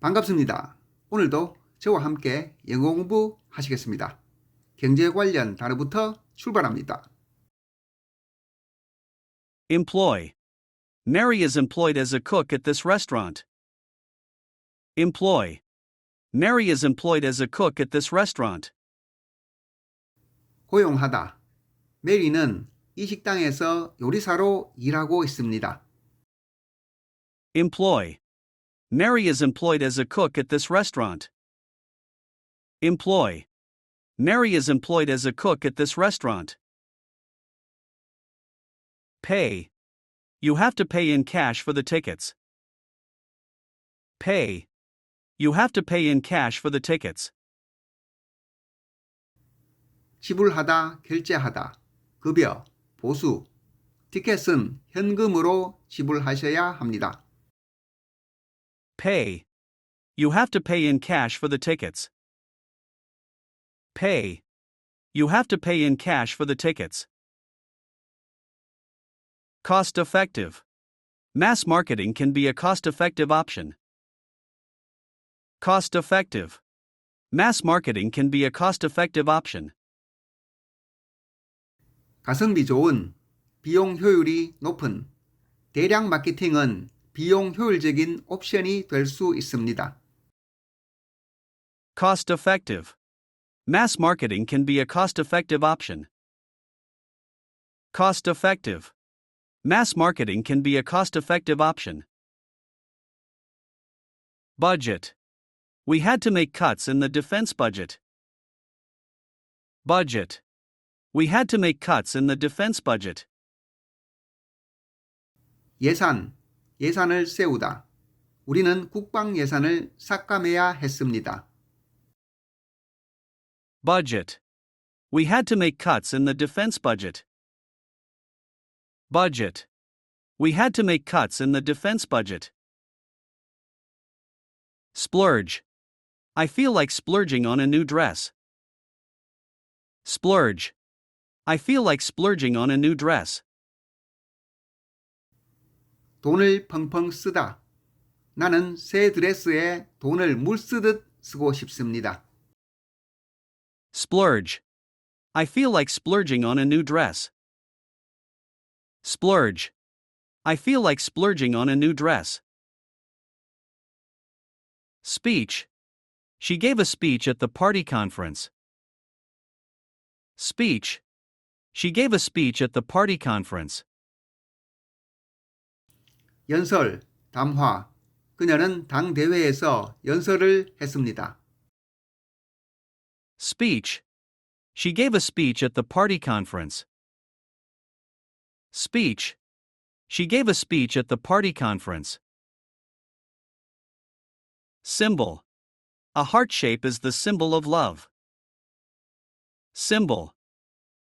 반갑습니다. 오늘도 저와 함께 영어 공부 하시겠습니다. 경제 관련 단어부터 출발합니다. Employ. Mary is employed as a cook at this restaurant. Employ. Mary is employed as a cook at this restaurant. 고용하다. 메리는 이 식당에서 요리사로 일하고 있습니다. Employ. Mary is employed as a cook at this restaurant. Employ. Mary is employed as a cook at this restaurant. Pay. You have to pay in cash for the tickets. Pay. You have to pay in cash for the tickets. 지불하다, 결제하다. 급여, 보수. 티켓은 현금으로 지불하셔야 합니다. Pay. You have to pay in cash for the tickets. Pay. You have to pay in cash for the tickets. Cost effective. Mass marketing can be a cost effective option. Cost effective. Mass marketing can be a cost effective option. 가성비 좋은, 비용 효율이 높은. 대량 마케팅은 비용 효율적인 옵션이 될 수 있습니다. Cost effective. Mass marketing can be a cost effective option. Cost effective. Mass marketing can be a cost effective option. Budget. We had to make cuts in the defense budget. Budget. We had to make cuts in the defense budget. 예산, 예산을 세우다. 우리는 국방 예산을 삭감해야 했습니다. Budget. We had to make cuts in the defense budget. Budget. We had to make cuts in the defense budget. Splurge. I feel like splurging on a new dress. Splurge. I feel like splurging on a new dress. 돈을 펑펑 쓰다. 나는 새 드레스에 돈을 물 쓰듯 쓰고 싶습니다. Splurge. I feel like splurging on a new dress. Splurge. I feel like splurging on a new dress. Speech. She gave a speech at the party conference. Speech. She gave a speech at the party conference. 연설, 담화. 그녀는 당 대회에서 연설을 했습니다. Speech. She gave a speech at the party conference. Speech. She gave a speech at the party conference. Symbol. A heart shape is the symbol of love. Symbol.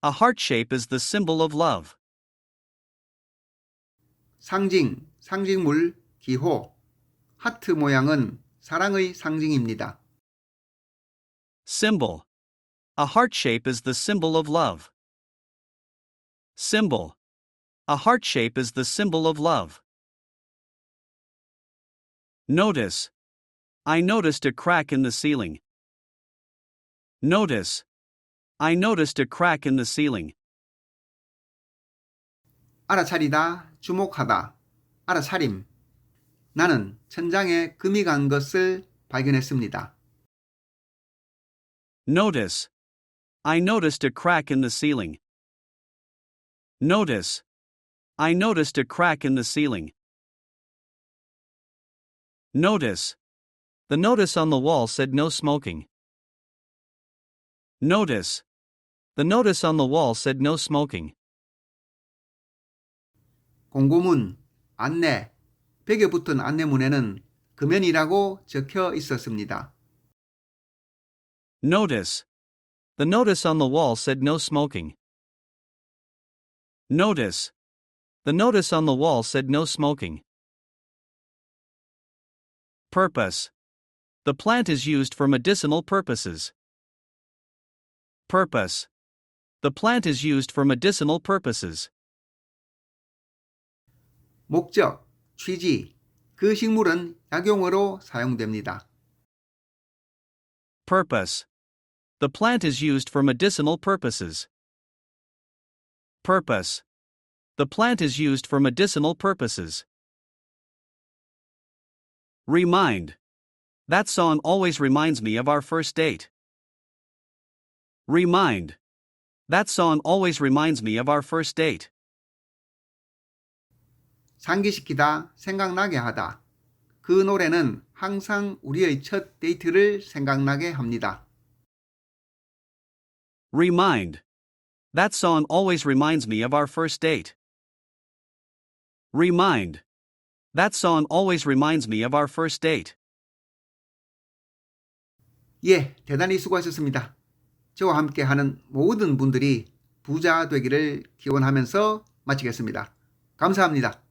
A heart shape is the symbol of love. 상징, 상징물, 기호. 하트 모양은 사랑의 상징입니다. Symbol. A heart shape is the symbol of love. Symbol. A heart shape is the symbol of love. Notice. I noticed a crack in the ceiling. Notice. I noticed a crack in the ceiling. 알아차리다, 주목하다. 알아차림. 나는 천장에 금이 간 것을 발견했습니다. Notice. I noticed a crack in the ceiling. Notice. I noticed a crack in the ceiling. Notice. The notice on the wall said no smoking. Notice. The notice on the wall said no smoking. 공고문, 안내, 벽에 붙은 안내문에는 금연이라고 적혀 있었습니다. Notice. The notice on the wall said no smoking. Notice. The notice on the wall said no smoking. Purpose. The plant is used for medicinal purposes. Purpose. The plant is used for medicinal purposes. 목적, 취지. 그 식물은 약용으로 사용됩니다. Purpose. The plant is used for medicinal purposes. Purpose. The plant is used for medicinal purposes. Remind. That song always reminds me of our first date. Remind. That song always reminds me of our first date. 상기시키다, 생각나게 하다. 그 노래는 항상 우리의 첫 데이트를 생각나게 합니다. Remind. That song always reminds me of our first date. Remind. That song always reminds me of our first date. 예, 대단히 수고하셨습니다. 저와 함께 하는 모든 분들이 부자 되기를 기원하면서 마치겠습니다. 감사합니다.